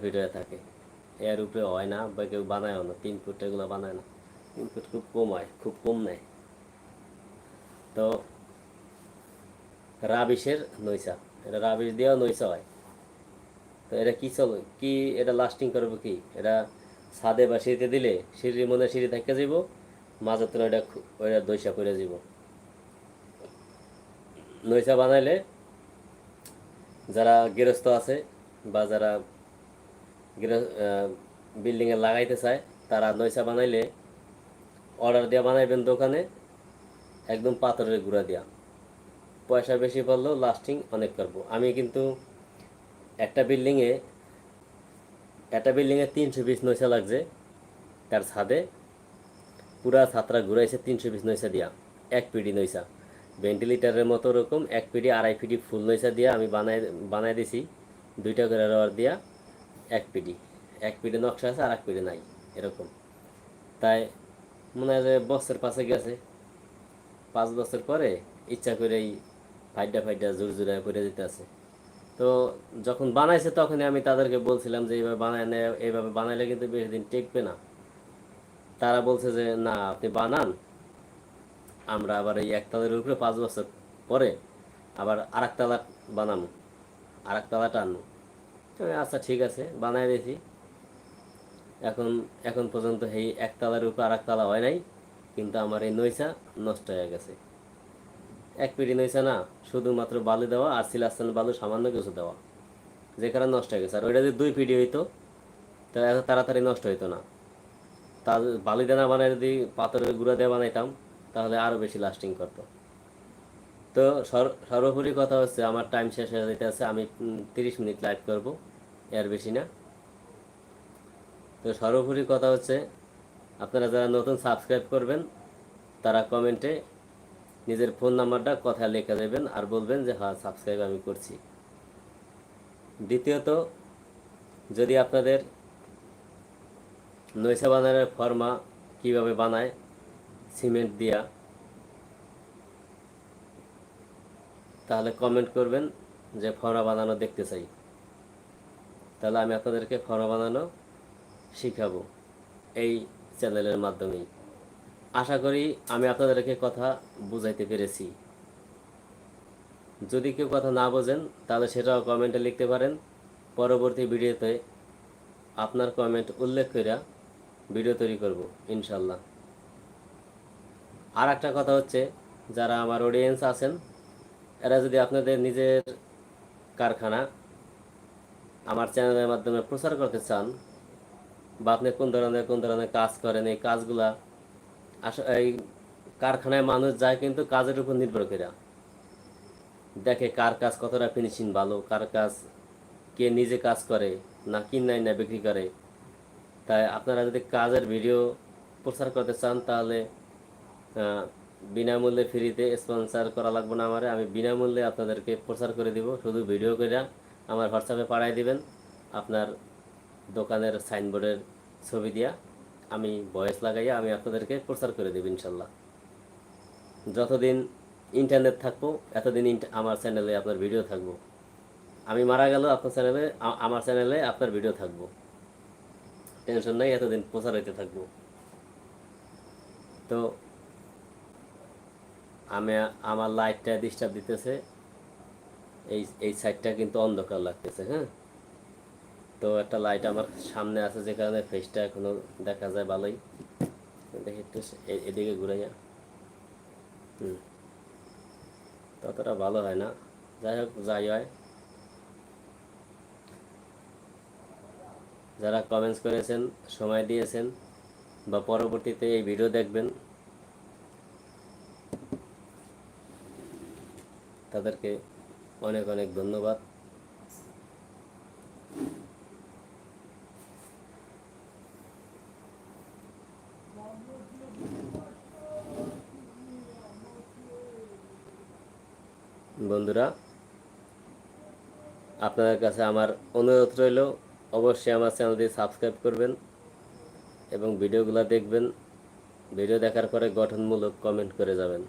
Fit হয়ে থাকে। এর উপরে হয় না বা কেউ বানায়ও না। ফুট এগুলো বানায় না। ফুট খুব কম হয়, খুব কম নেয়। তো রাবিশের নৈশা। এটা রাবিশ দিয়েও নৈশা হয়। তো এটা কি চল, কি এটা লাস্টিং করবে কি? এটা ছাদে বা সিঁড়িতে দিলে সিঁড়ির মনে সিঁড়ি থেকে যাব মাঝের তো ওইটা ওইটা দইসা করে যাব নৈশা বানাইলে যারা গৃহস্থ আছে বা যারা বিল্ডিংয়ে লাগাইতে চায়, তারা নৈশা বানাইলে অর্ডার দিয়ে বানাইবেন দোকানে, একদম পাথরের গুঁড়া দিয়া। পয়সা বেশি পড়লেও লাস্টিং অনেক করব। আমি কিন্তু একটা বিল্ডিংয়ে একটা বিল্ডিংয়ে তিনশো পিস নৈশা লাগছে, তার ছাদে পুরা ছাত্রা ঘুরাইছে তিনশো পিস নৈশা দিয়া, এক পিডি নৈশা। ভেন্টিলেটারের মতো রকম এক পিডি, আড়াই পিডি ফুল নৈশা দিয়া আমি বানাই বানাই দিছি, দুইটা করে রবার দিয়া। এক পিডি। এক পিডি নকশা আছে আর এক পিডি নাই, এরকম। তাই মনে হয় যে বছর পাশে গেছে। পাঁচ বছর পরে ইচ্ছা করেই ফাইডা ফাইডা জোর জোরে করে দিতে আছে তো যখন বানাইছে তখনই আমি তাদেরকে বলছিলাম যে, এইভাবে বানায় নে এইভাবে বানাইলে কিন্তু বেশি দিন টেকবে না। তারা বলছে যে, না, আপনি বানান। আমরা আবার এই একতলার উপরে পাঁচ বছর পরে আবার আর একতলা বানাবো আর একতলাটা আনব তো আচ্ছা ঠিক আছে বানায় দিয়েছি। এখন এখন পর্যন্ত এই একতলার উপর আর একতলা হয় নাই, কিন্তু আমার এই নৈশা নষ্ট হয়ে গেছে। এক পিড়ি নইছে না, শুধুমাত্র বালু দেওয়া আর সিলাস্তান বালু সামান্য কিছু দেওয়া, যে কারণে নষ্ট হয়ে গেছে। আর ওইটা যদি দুই পিড়ি হইতো তাহলে এত তাড়াতাড়ি নষ্ট হইতো না। তা বালি দানা বানায় যদি, পাথরের গুঁড়া দিয়ে বানাইতাম, তাহলে আরও বেশি লাস্টিং করতো। তো সর্বোপরি কথা হচ্ছে আমার টাইম শেষ হয়ে যেতে আছে আমি তিরিশ মিনিট লাইভ করব, এর বেশি না। তো সর্বোপরি কথা হচ্ছে, আপনারা যারা নতুন সাবস্ক্রাইব করবেন, তারা কমেন্টে নিজের ফোন নাম্বারটা কথা লেখা দেবেন আর বলবেন যে হ্যাঁ সাবস্ক্রাইব আমি করছি। দ্বিতীয়ত, যদি আপনাদের নৈশা বানানোর ফর্মা কীভাবে বানায়, সিমেন্ট দিয়া তাহলে কমেন্ট করবেন যে ফর্মা বানানো দেখতে চাই। তাহলে আমি আপনাদেরকে ফর্মা বানানো শিখাবো এই চ্যানেলের মাধ্যমেই। আশা করি আমি আপনাদেরকে কথা বুঝাইতে পেরেছি। যদি কেউ কথা না বোঝেন, তাহলে সেটাও কমেন্টে লিখতে পারেন। পরবর্তী ভিডিওতে আপনার কমেন্ট উল্লেখ করে ভিডিও তৈরি করব ইনশাল্লাহ আর একটা কথা হচ্ছে, যারা আমার অডিয়েন্স আছেন এরা যদি আপনাদের নিজের কারখানা আমার চ্যানেলের মাধ্যমে প্রচার করতে চান বা আপনি কোন ধরনের কোন ধরনের কাজ করেন, এই কাজগুলা এই কারখানায় মানুষ যায় কিন্তু কাজের উপর নির্ভর করে। দেখে কার কাজ কতটা ফিনিশিং ভালো, কার কাজ কে নিজে কাজ করে, না কিনাই না বিক্রি করে। তাই আপনারা যদি কাজের ভিডিও প্রচার করতে চান তাহলে বিনামূল্যে ফ্রিতে স্পন্সার করা লাগবে না আমারে। আমি বিনামূল্যে আপনাদেরকে প্রচার করে দিব, শুধু ভিডিও করে আমার হোয়াটসঅ্যাপে পাঠাই দিবেন, আপনার দোকানের সাইনবোর্ডের ছবি দিয়া। আমি ভয়েস লাগাইয়া আমি আপনাদেরকে প্রচার করে দেব ইনশাল্লাহ। যতদিন ইন্টারনেট থাকব, এতদিন আমার চ্যানেলে আপনার ভিডিও থাকব। আমি মারা গেল আপনার চ্যানেলে আমার চ্যানেলে আপনার ভিডিও থাকব। টেনশন নাই, এতদিন প্রচার হইতে থাকব। তো আমি আমার লাইটটা ডিস্টার্ব দিতেছে। এই এই সাইডটা কিন্তু অন্ধকার লাগতেছে হ্যাঁ? তো একটা লাইট আমার সামনে আছে যে কারণে ফেসটা এখনও দেখা যায় ভালোই। দেখি একটু এদিকে ঘুরাইয়া হুম। ততটা ভালো হয় না। যাই হোক, যাই হয়। যারা কমেন্টস করেছেন, সময় দিয়েছেন, বা পরবর্তীতে এই ভিডিও দেখবেন তাদেরকে অনেক অনেক ধন্যবাদ। বন্ধুরা, আপনাদের কাছে আমার অনুরোধ রইল, অবশ্যই আমার চ্যানেলটি সাবস্ক্রাইব করবেন এবং ভিডিওগুলো দেখবেন। ভিডিও দেখার পরে গঠনমূলক কমেন্ট করে যাবেন।